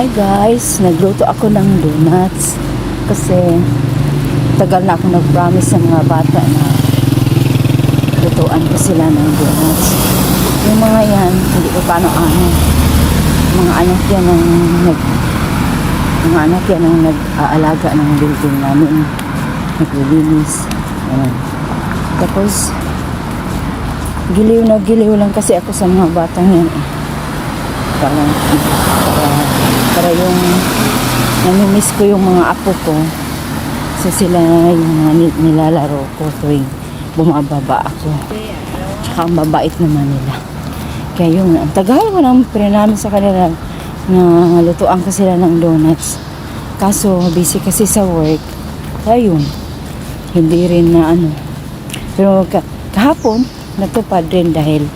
Hi guys, nagluto ako ng donuts kasi tagal na ako nag-promise sa mga bata na lutuan ko sila ng donuts. Yung mga yan, hindi ko paano ano. Mga anak yan ang nag mga anak yan ang nag-aalaga ng building namin. Naglilinis. Ayan. Tapos, giliw na giliw lang kasi ako sa mga batang yan eh. Para, yung namimiss ko yung mga apo ko. So sila yung mga ni- nilalaro ko tuwing bumababa ako. Tsaka ang babait naman nila. Kaya yung, ang tagal ko nang namin sa kanila na lutuan ko sila ng donuts. Kaso, busy kasi sa work. Ayun, hindi rin na ano. Pero ka- kahapon, natupad rin dahil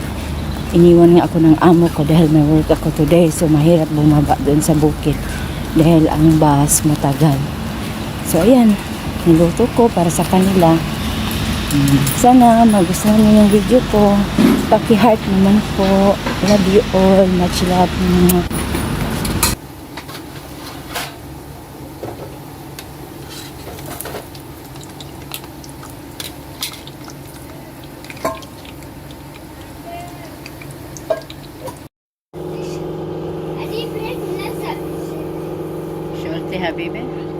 iniwan nga ako ng amo ko dahil may work ako today. So, mahirap bumaba doon sa bukid dahil ang bus matagal. So, ayan, niluto ko para sa kanila. Mm, Sana magustuhan niyo yung video ko. Paki-heart naman po. Love you all. Much love. happy, baby.